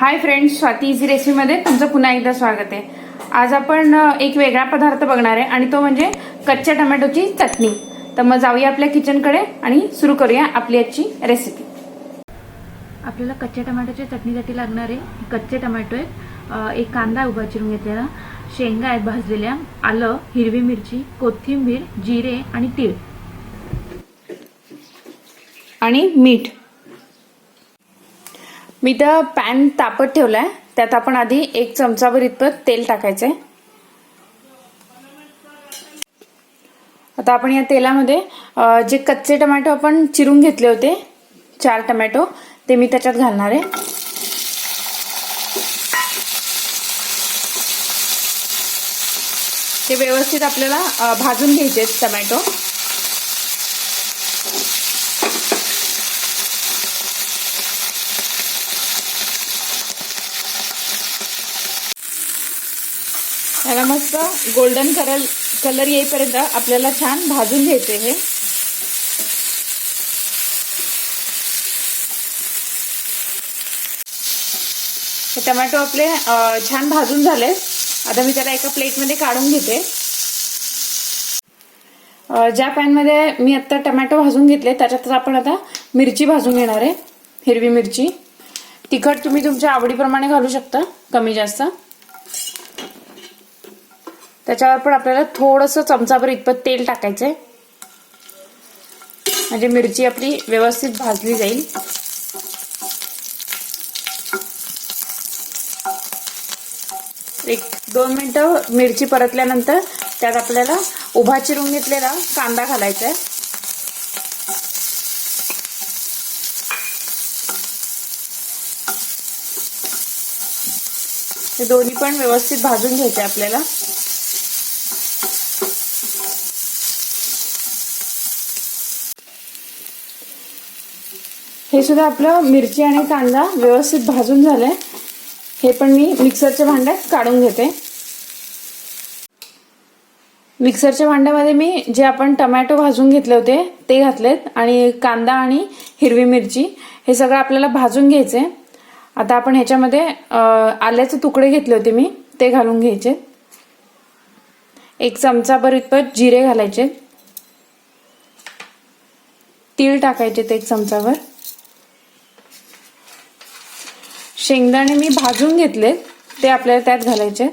हाय friends Swati easy रेसिपीमध्ये तुमचं पुन्हा एकदा स्वागत आहे. आज आपण एक वेगळा पदार्थ बघणार आहे आणि तो म्हणजे कच्च्या टमॅटोची चटणी. तर मग जाऊया आपल्या किचनकडे आणि सुरू करूया आपली आजची रेसिपी आपल्याला कच्च्या टमाटोच्या चटणीसाठी लागणारे कच्चे टमॅटो आहेत. एक कांदा उभा चिरून घेतलेला शेंगा आहेत भाजलेल्या आलं हिरवी मिरची कोथिंबीर जिरे आणि तीळ. आणि मीठ. मी तर पॅन तापत ठेवलाय. त्यात आपण आधी एक चमचाभर इतपत तेल टाकायचंय. आता आपण या तेलामध्ये जे कच्चे टमॅटो आपण चिरून घेतले होते चार टमॅटो ते मी त्याच्यात घालणार आहे. ते व्यवस्थित आपल्याला भाजून घ्यायचे आहेत टमॅटो. याला मस्त गोल्डन कलर कलर येईपर्यंत आपल्याला छान भाजून घ्यायचे हे. टमॅटो आपले छान भाजून झाले. आता मी त्याला एका प्लेटमध्ये काढून घेते. ज्या पॅनमध्ये मी आता टमॅटो भाजून घेतले त्याच्यातच आपण आता मिरची भाजून घेणार आहे हिरवी मिरची. तिखट तुम्ही तुमच्या आवडीप्रमाणे घालू शकता कमी जास्त. त्याच्यावर पण आपल्याला थोडंसं चमचाभर इतपत तेल टाकायचंय. म्हणजे मिरची आपली व्यवस्थित भाजली जाईल. एक दोन मिनिटं मिरची परतल्यानंतर त्यात आपल्याला उभा चिरून घेतलेला कांदा घालायचा आहे ते दोन्ही पण व्यवस्थित भाजून घ्यायचे आपल्याला. हे सुद्धा आपलं मिरची आणि कांदा व्यवस्थित भाजून झालंय. हे पण मी मिक्सरच्या भांड्यात काढून घेते. मिक्सरच्या भांड्यामध्ये मी जे आपण टमॅटो भाजून घेतले होते ते घातलेत. आणि कांदा आणि हिरवी मिरची हे सगळं आपल्याला भाजून घ्यायचे आता आपण ह्याच्यामध्ये आल्याचे तुकडे घेतले होते मी ते घालून घ्यायचे. एक चमचाभर इतपत जिरे घालायचे. तीळ टाकायचे ते एक चमचाभर शेंगदाणे मी भाजून घेतले ते आपल्याला त्यात घालायचे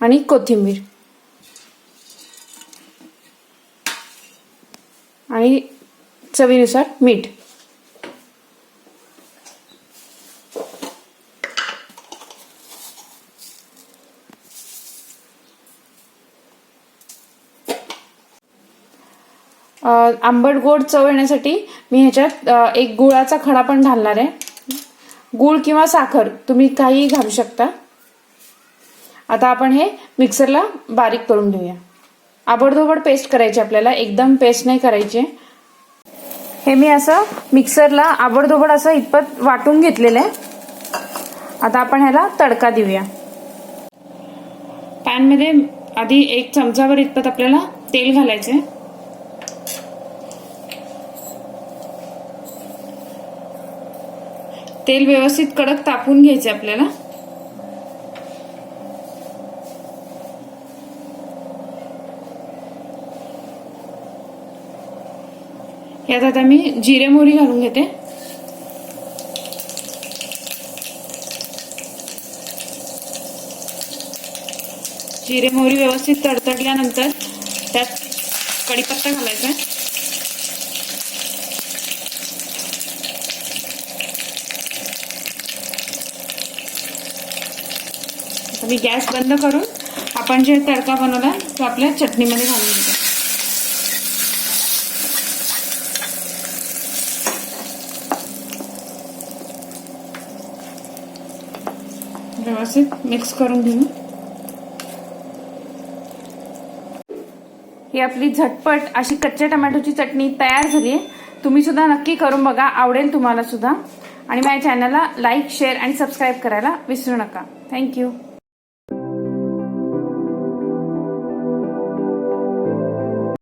आणि कोथिंबीर. आणि चवीनुसार मीठ. आंबट गोड चव येण्यासाठी मी ह्याच्यात एक गुळाचा खडा पण घालणार आहे. गुळ किंवा साखर तुम्ही काहीही घालू शकता. आता आपण हे मिक्सरला बारीक करून घेऊया. आबडधोबड पेस्ट करायची आपल्याला एकदम पेस्ट नाही करायची. हे मी असं मिक्सरला आबडधोबड असं इतपत वाटून घेतलेलं आहे. आता आपण ह्याला तडका देऊया. पॅनमध्ये आधी एक चमचावर इतपत आपल्याला तेल घालायचं आहे तेल व्यवस्थित कडक तापून घ्यायचे आपल्याला. यात आता मी जिरे मोहरी घालून घेते. जिरे मोहरी व्यवस्थित तडतडल्यानंतर त्यात कढीपत्ता घालायचा. आता मी गॅस बंद करून आपण जे तडका बनवला तो आपल्या चटणीमध्ये घालून घेतो व्यवस्थित मिक्स करून घेऊ. ही आपली झटपट अशी कच्च्या टमॅटोची चटणी तयार झाली आहे. तुम्ही सुद्धा नक्की करून बघा आवडेल तुम्हाला सुद्धा. आणि माझ्या चॅनलला लाईक शेअर आणि सबस्क्राईब करायला विसरू नका. थँक्यू